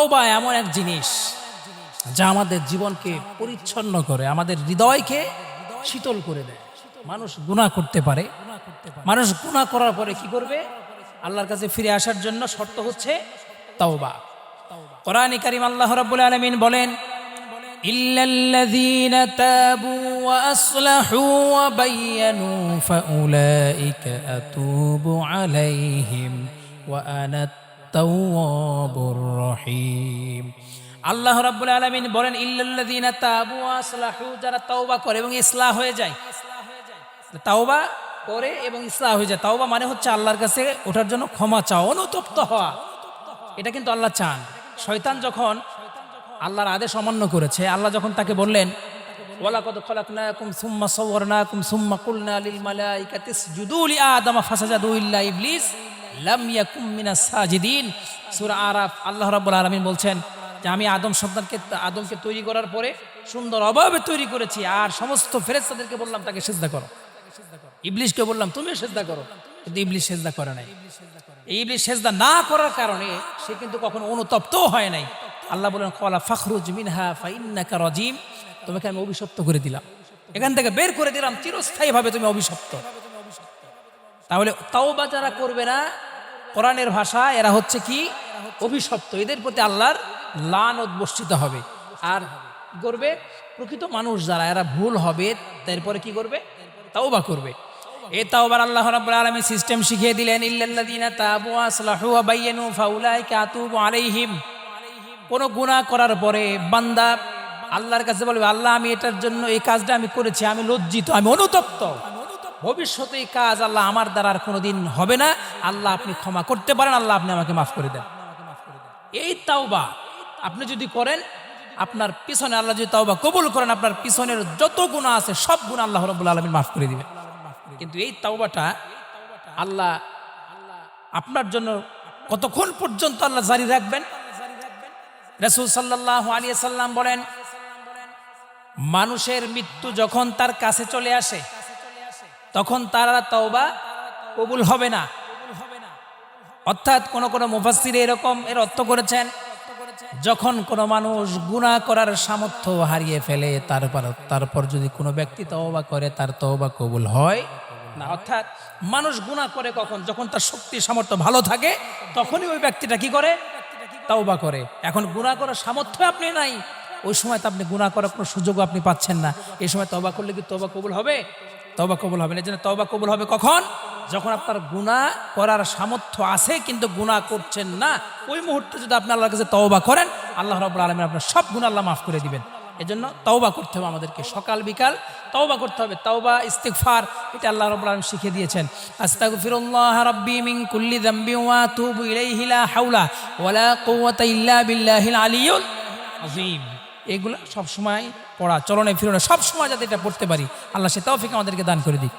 তাওবা এমন এক জিনিস যা আমাদের জীবনকে পরিচ্ছন্ন করে, আমাদের হৃদয়কে শীতল করে দেয়। মানুষ গুণা করতে পারে। মানুষ গুণা করার পরে কি করবে? আল্লাহর কাছে ফিরে আসার জন্য শর্ত হচ্ছে তাওবা। কোরআন কারিম আল্লাহ রাব্বুল আলামিন বলেন, ইল্লাল্লাযীনা তাবু ওয়া তাওয়াবুর রহিম আল্লাহ রাব্বুল আলামিন বলেন, ইল্লাল্লাযিনা তাবু আসলাহু যারা তাওবা করে এবং ইসলাহ হয়ে যায়। তাওবা করে এবং ইসলাহ হয়ে যায়। তাওবা মানে হচ্ছে আল্লাহর কাছে ওঠার জন্য ক্ষমা চাও অনুতপ্ত হওয়া। এটা কিন্তু আল্লাহ চান। শয়তান যখন আল্লাহর আদেশ অমান্য করেছে, আল্লাহ যখন তাকে বললেন ওয়ালা কদ খলাকনাকুম না সাওয়ারনাকুম সুম্মা কুলনা লিল মালাইকাতিস জুদু লি আদম ফাসাজাদু ইল্লা ইবলিস লাম ইয়াকুম মিনাস সাজিদিন। সূরা আরাফ, আল্লাহ রাব্বুল আলামিন বলছেন যে আমি আদম সন্তানকে, আদমকে তৈরি করার পরে সুন্দর অভাবে তৈরি করেছি আর সমস্ত ফেরেশতাদেরকে বললাম, তাকে সিজদা করো। ইবলিশকে বললাম, তুমিও সেজদা করো। কিন্তু ইবলিশ সেজদা করে নাই। ইবলিশ সেজদা না করার কারণে সে কিন্তু কখনো অনুতপ্তও হয় নাই। আল্লাহ বলেন, কলা ফখরুজ মিনহা ফাইন্নাকা রজিম। তোমাকে আমি অভিশপ্ত করে দিলাম। এখান থেকে বের করে দিলাম, চিরস্থায়ীভাবে তুমি অভিশপ্ত। তাহলে তাওবা যারা করবে না কোরআনের ভাষা, এরা হচ্ছে কি? অভিশপ্ত। এদের প্রতি আল্লাহর লানত বর্ষিত হবে। আর করবে প্রকৃত মানুষ যারা, এরা ভুল হবে, তারপরে কি করবে? তাওবা করবে। এ তাও তাওবার আল্লাহ রাব্বুল আলামিন সিস্টেম শিখিয়ে দিলেন, ইল্লাল্লাযীনা তাবু আসলাহু ওয়া বায়্যানু ফাউলাইকা আতুবু আলাইহিম। কোনো গুনাহ করার পরে বান্দা আল্লাহর কাছে বলবে, আল্লাহ, আমি এটার জন্য এই কাজটা আমি করেছি, আমি লজ্জিত, আমি অনুতপ্ত। ভবিষ্যতে এই কাজ আল্লাহ আমার দ্বারা আর কোনোদিন হবে না। আল্লাহ আপনি ক্ষমা করতে পারেন, আল্লাহ আপনি আমাকে মাফ করে দেন। এই তাওবা আপনি যদি করেন, আপনার পিছনে আল্লাহ যদি তাওবা কবুল করেন, আপনার পিছনের যত গুণা আছে, সব গুণা আল্লাহ রব্বুল আলমিন মাফ করে দিবেন। কিন্তু এই তাওবাটা আল্লাহ আপনার জন্য কতক্ষণ পর্যন্ত আল্লাহ জারি রাখবেন? রসুল সাল্লাহ আলিয়া সাল্লাম বলেন, মানুষের মৃত্যু যখন তার কাছে চলে আসে তখন তারা তওবা কবুল হবে না। অর্থাৎ কোন কোন মুফাসসির এরকম এর অর্থ করেছেন, যখন কোনো মানুষ গুনাহ করার সামর্থ্য হারিয়ে ফেলে, তারপর তারপর যদি কোনো ব্যক্তি তওবা করে, তার তওবা কবুল হয় না। অর্থাৎ মানুষ গুনাহ করে কখন? যখন তার শক্তি, সামর্থ্য ভালো থাকে, তখনই ওই ব্যক্তিটা কি করে? তাওবা করে। এখন গুনাহ করার সামর্থ্য আপনি নাই। ওই সময় তো আপনি গুনাহ করার কোনো সুযোগও আপনি পাচ্ছেন না। এই সময় তওবা করলে কি তওবা কবুল হবে? তওবা কবুল হবে না। জন্য তওবা কবুল হবে কখন? যখন আপনার গুনাহ করার সামর্থ্য আছে, কিন্তু গুনাহ করছেন না, ওই মুহূর্তে যদি আপনি আল্লাহর কাছে তওবা করেন, আল্লাহ রাব্বুল আলামিন আপনার সব গুনাহ আল্লাহ মাফ করে দিবেন। এজন্য তওবা করতে হবে আমাদেরকে সকাল, বিকাল। তওবা করতে হবে, তওবা, ইস্তিগফার, এটা আল্লাহ রাব্বুল আলামিন শিখিয়ে দিয়েছেন। আস্তাগফিরুল্লাহ রাব্বি মিন কুল্লি যামবি ওয়া আতুবু ইলাইহি লা হাওলা ওয়ালা কুওয়াতা ইল্লা বিল্লাহিল আলিয়্যুল আযীম। এগুলো সবসময় পড়া, চলনে ফিরনে সবসময় যাতে এটা পড়তে পারি। আল্লাহ সে তৌফিক আমাদেরকে দান করে দিক।